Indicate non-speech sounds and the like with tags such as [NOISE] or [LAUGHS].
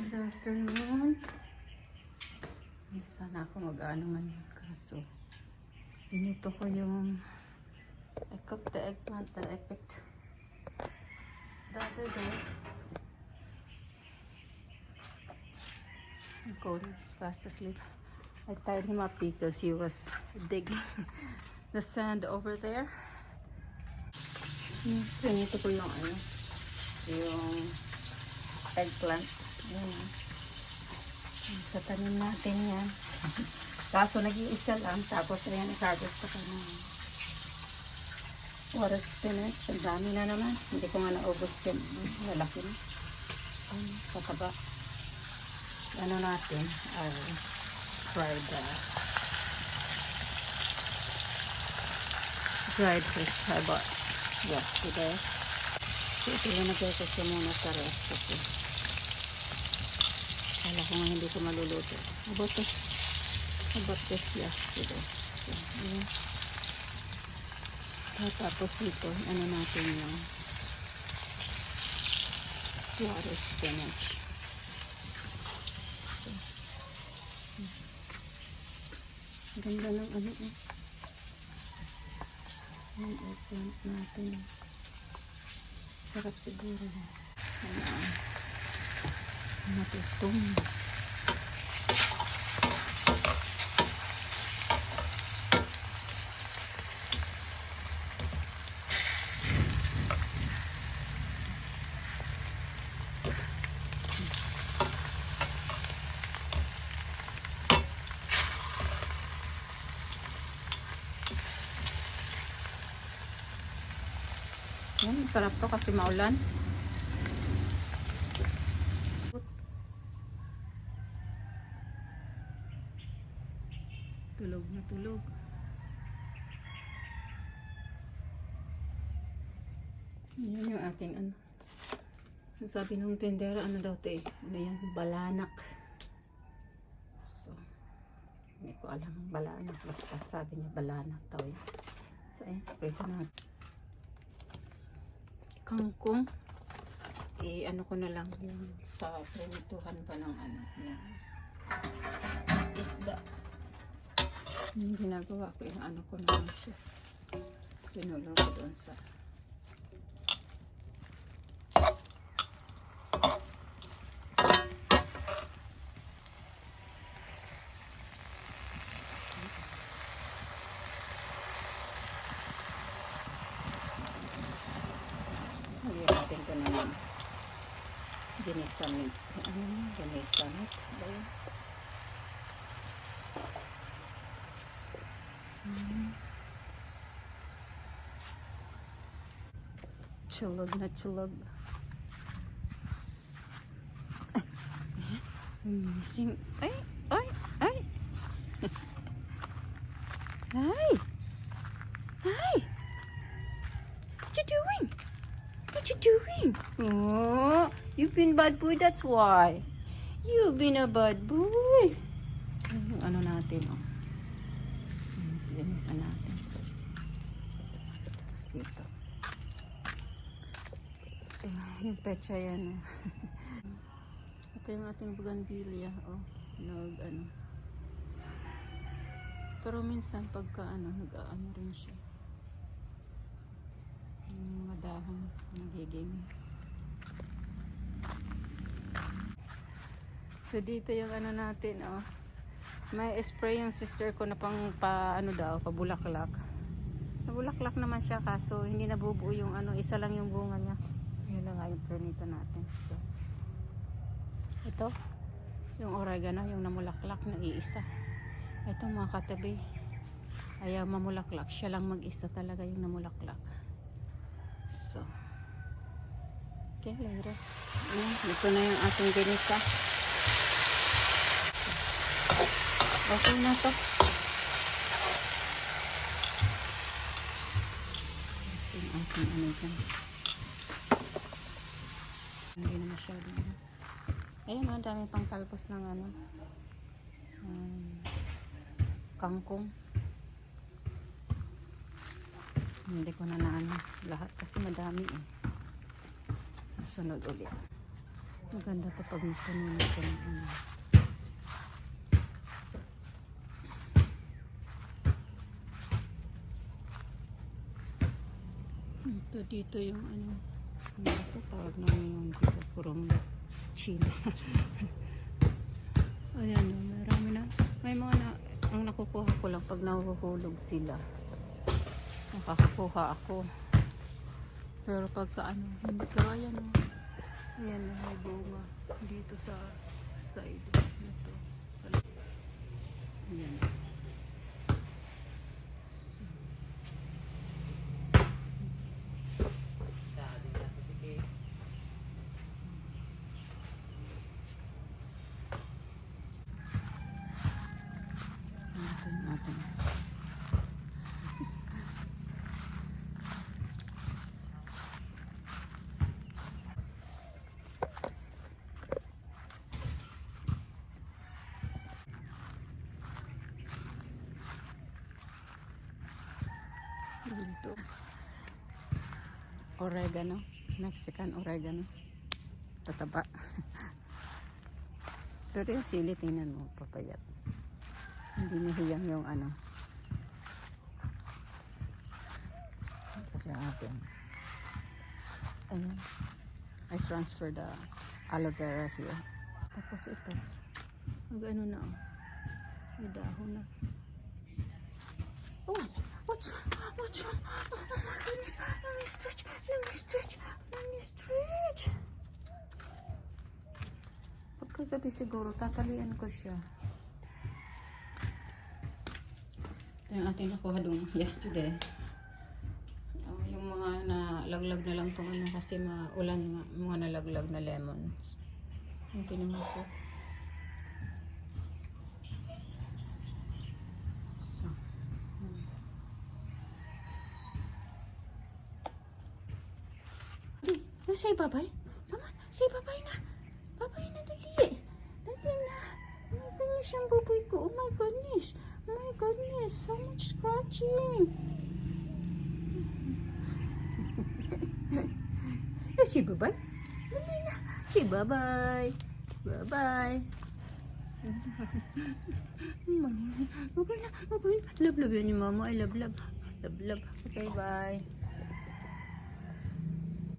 Good afternoon. Sana ako mag-ano ngayon. Kaso, dinito ko yung I cooked the eggplant that I picked the other day. Conan is fast asleep. I tied him up because he was digging [LAUGHS] the sand over there. Hmm, Pinito ko yung ano, yung eggplant. Yun. Sa tanim natin yan. Kaso nag-iisa lang. Tapos ayan, harvest ko na. Water spinach. Ang dami na naman. Hindi ko nga naubos yan. Lalaki na. Ayun, sa taba. Ano natin? Ay, fried uh, dried fish I bought yesterday. So, ito lang nagkakos ko muna sa recipe. Kala ko nga hindi ko maluluto. I bought this, I bought this yesterday. So, yun. Ah, Tapos ito, ano natin yung water spinach. So, hmm. Ang ganda ng ano eh. Yung eggplant natin. Sarap siguro. Ayan. Matutong. Yan, sarap to kasi maulan. Tulog na tulog. Yan yung aking ano. Sabi nung tendera, ano daw te? Ano yan? Balanak. So, hindi ko alam balanak. Basta sabi niya balanak daw yan. So, ayun, prito na. Kangkong. Eh, ano ko na lang yung sa prenituhan pa ng ano, na isda. Yung ginagawa ko, yung ano ko na lang siya. Tinulo ko doon sa natin ko ginisa mix. Ano? Ginisa mix ba yun? Chulog na chulog. Missing. Ay, ay, ay. Ay. Ay. What you doing? What you doing? Oh, you've been bad boy, that's why. You've been a bad boy. Ano natin, oh. Inis-inisan natin. Tapos dito. So, yung pecha yan, oh. [LAUGHS] Ito yung ating bougainvillea, oh. Nag, ano. Pero minsan, pagka, ano, nag-ano rin siya yung mga dahon nagiging so dito yung ano natin oh may spray yung sister ko na pang pa ano daw pabulaklak. Nabulaklak naman siya kaso hindi nabubuo yung ano isa lang yung bunga niya. Yun na nga yung pernito natin. So ito yung oregano yung namulaklak na iisa. Ito mga katabi ayaw mamulaklak. Siya lang mag-isa talaga yung namulaklak. So, okay, later. Ayan, ito na yung ating ginisa. Okay na to. Yung ating ano dyan. Hindi na masyado. Ayan, ang dami pang talpos ng ano. Um, kangkong. Hindi ko na naano lahat kasi madami eh. Sunod ulit. Maganda to pag puno na ng ano. Ito dito yung ano. Ano ito? Tawag namin yung dito. Purong china. [LAUGHS] Ayan. Marami na. May mga na. Ang nakukuha ko lang pag nahuhulog sila. Nakakakuha ako. Pero pagka ano. Hindi. Pero ayan. Ayan. May bunga. Dito sa side. Ito. Ayan. Ito yung ating. Dito oregano Mexican oregano. Tataba. [LAUGHS] Pero yung sili tingnan mo papayat hindi nahiyang yung ano. Kasi atin ayun. I transfer the aloe vera here. Tapos ito. Mag ano na oh. may dahon na. Oh what's wrong what's wrong? Oh my goodness let me stretch let me stretch let me stretch. Pagkagabi siguro tatalian ko siya Ito yung ating nakuha doon yesterday. Oh, yung mga nalaglag na lang itong ano kasi maulan nga, mga nalaglag na lemons. Yung kinuha ko. So, hmm. Yung say bye-bye. Come on, say bye-bye na. Bye-bye na, dali. Dali na. Oh my goodness, yung buboy ko. Oh my goodness. Oh my goodness, so much scratching. Eh, si bye-bye. Dali na. Si bye-bye. Bye-bye. Okay na, okay. Love, love yun ni mama. I love, love. Love, love. Okay, bye.